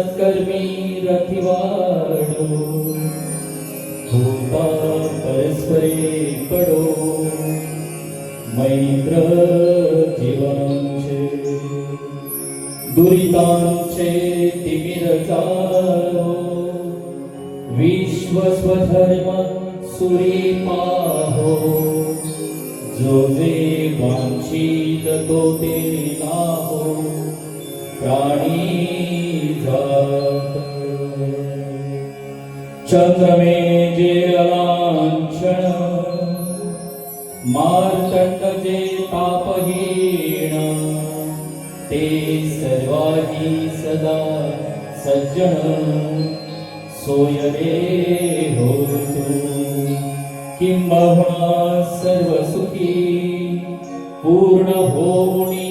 सत्कर्मी रथिवाडो होता परस्परे पडो। मैत्र जीवनांचे दुरितांचे तिमिर चारो विश्व स्वधर्म सुरी पाहो जो जे वांछित तो ते नाहो। प्राणी जात चंद्रमे जे अलांछन मार्तंड जे तापहीण ते सर्वाही सदा सज्जन सोय रे होतु किंबहुना सर्व सुखी पूर्ण होऊनी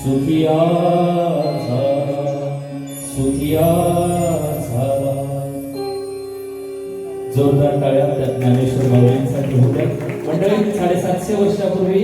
सुखिया झाला सुखिया झाला. जोरदार टाळ्या त्या ज्ञानेश्वर माऊलींसाठी होत्या. मंडळी साडेसातशे वर्षापूर्वी